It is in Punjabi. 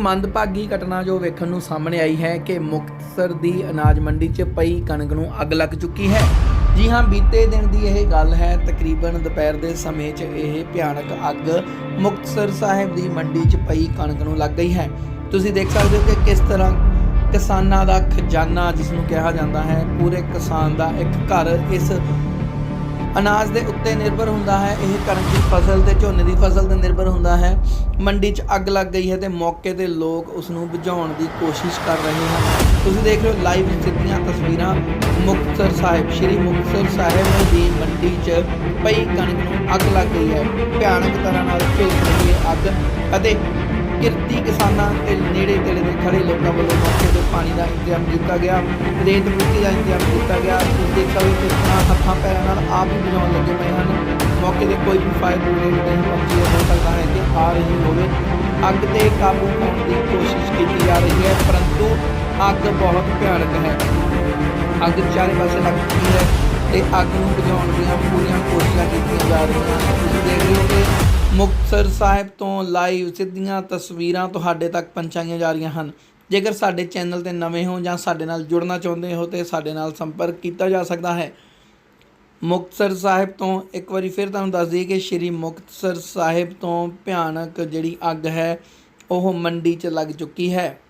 ਮੰਦਭਾਗੀ ਘਟਨਾ ਜੋ ਵੇਖਣ ਨੂੰ ਸਾਹਮਣੇ ਆਈ ਹੈ ਕਿ ਮੁਕਤਸਰ ਦੀ ਅਨਾਜ ਮੰਡੀ 'ਚ ਪਈ ਕਣਕ ਨੂੰ ਅੱਗ ਲੱਗ ਚੁੱਕੀ ਹੈ। ਜੀ ਹਾਂ, ਬੀਤੇ ਦਿਨ ਦੀ ਇਹ ਗੱਲ ਹੈ। ਤਕਰੀਬਨ ਦੁਪਹਿਰ ਦੇ ਸਮੇਂ 'ਚ ਇਹ ਭਿਆਨਕ ਅੱਗ ਮੁਕਤਸਰ ਸਾਹਿਬ ਦੀ ਮੰਡੀ 'ਚ ਪਈ ਕਣਕ ਨੂੰ ਲੱਗ ਗਈ ਹੈ। ਤੁਸੀਂ ਦੇਖ ਸਕਦੇ ਹੋ ਕਿ ਕਿਸ ਤਰ੍ਹਾਂ ਕਿਸਾਨਾਂ ਦਾ ਖਜ਼ਾਨਾ, ਜਿਸ ਨੂੰ ਕਿਹਾ ਜਾਂਦਾ ਹੈ, ਪੂਰੇ ਕਿਸਾਨ ਦਾ ਇੱਕ ਘਰ ਇਸ ਅਨਾਜ ਦੇ ਉੱਤੇ ਨਿਰਭਰ ਹੁੰਦਾ ਹੈ, ਇਹ ਕਣਕ ਦੀ ਫਸਲ ਤੇ ਝੋਨੇ ਦੀ ਫਸਲ ਤੇ ਨਿਰਭਰ ਹੁੰਦਾ ਹੈ। ਮੰਡੀ 'ਚ ਅੱਗ ਲੱਗ ਗਈ ਹੈ ਤੇ ਮੌਕੇ ਤੇ ਲੋਕ ਉਸ ਨੂੰ ਬੁਝਾਉਣ ਦੀ ਕੋਸ਼ਿਸ਼ ਕਰ ਰਹੇ ਹਨ। ਤੁਸੀਂ ਦੇਖ ਰਹੇ ਹੋ ਲਾਈਵ ਸਿੱਧੀਆਂ ਤਸਵੀਰਾਂ ਮੁਕਤਸਰ ਸਾਹਿਬ, ਸ਼੍ਰੀ ਮੁਕਤਸਰ ਸਾਹਿਬ ਦੀ ਮੰਡੀ 'ਚ ਪਈ ਕਣਕ ਨੂੰ ਅੱਗ ਲੱਗ ਗਈ ਹੈ। ਭਿਆਨਕ ਤਰ੍ਹਾਂ ਨਾਲ ਝੁਲਸ ਰਹੀ ਹੈ ਅੱਗ ਅਤੇ ਕਿਰਤੀ ਕਿਸਾਨਾਂ ਤੇ ਨੇੜੇ ਤੇੜੇ ਦੇ ਖੜੇ ਲੋਕਾਂ ਵੱਲੋਂ ਮੌਕੇ ਤੇ ਪਾਣੀ ਦਾ ਇੰਤਜ਼ਾਮ ਕੀਤਾ ਗਿਆ। ਰੇਤ ਮਿੱਟੀ ਦਾ ਇੰਤਜ਼ਾਮ ਤੁਸੀਂ ਦੇਖ ਸਕਦੇ ਹੱਥਾਂ ਪੈਰਾਂ ਨਾਲ ਆਪ ਹੀ ਬੁਝਾਉਣ ਲੱਗੇ ਪਏ ਹਨ। ਮੌਕੇ ਤੇ ਕੋਈ ਵੀ ਫਾਇਰ ਬ੍ਰਿਗੇਡ ਨਹੀਂ ਪਹੁੰਚੀ ਹੈ ਸਕਦਾ ਹੈ ਕਿ ਆ ਰਹੀ ਹੋਵੇ। ਅੱਗ ਤੇ ਕਾਬੂ ਪਾਉਣ ਦੀ ਕੋਸ਼ਿਸ਼ ਕੀਤੀ ਜਾ ਰਹੀ ਹੈ, ਪਰੰਤੂ ਅੱਗ ਬਹੁਤ ਭਿਆਨਕ ਹੈ। ਅੱਗ ਚਾਰੇ ਪਾਸੇ ਲੱਗ ਚੁੱਕੀ ਹੈ ਤੇ ਅੱਗ ਨੂੰ ਬੁਝਾਉਣ ਦੀਆਂ ਪੂਰੀਆਂ ਕੋਸ਼ਿਸ਼ਾਂ ਕੀਤੀਆਂ ਜਾ ਰਹੀਆਂ ਹਨ। ਤੁਸੀਂ ਦੇਖ ਰਹੇ ਹੋ ਕਿ ਮੁਕਤਸਰ ਸਾਹਿਬ ਤੋਂ ਲਾਈਵ ਸਿੱਧੀਆਂ ਤਸਵੀਰਾਂ ਤੁਹਾਡੇ ਤੱਕ ਪਹੁੰਚਾਈਆਂ ਜਾ ਰਹੀਆਂ ਹਨ। ਜੇਕਰ ਸਾਡੇ ਚੈਨਲ ਤੇ ਨਵੇਂ ਹੋ ਜਾਂ ਸਾਡੇ ਨਾਲ ਜੁੜਨਾ ਚਾਹੁੰਦੇ ਹੋ ਤੇ ਸਾਡੇ ਨਾਲ ਸੰਪਰਕ ਕੀਤਾ ਜਾ ਸਕਦਾ ਹੈ। ਮੁਕਤਸਰ ਸਾਹਿਬ ਤੋਂ ਇੱਕ ਵਾਰੀ ਫਿਰ ਤੁਹਾਨੂੰ ਦੱਸ ਦਈਏ ਕਿ ਸ਼੍ਰੀ ਮੁਕਤਸਰ ਸਾਹਿਬ ਤੋਂ ਭਿਆਨਕ ਜਿਹੜੀ ਅੱਗ ਹੈ, ਉਹ ਮੰਡੀ 'ਚ ਲੱਗ ਚੁੱਕੀ ਹੈ।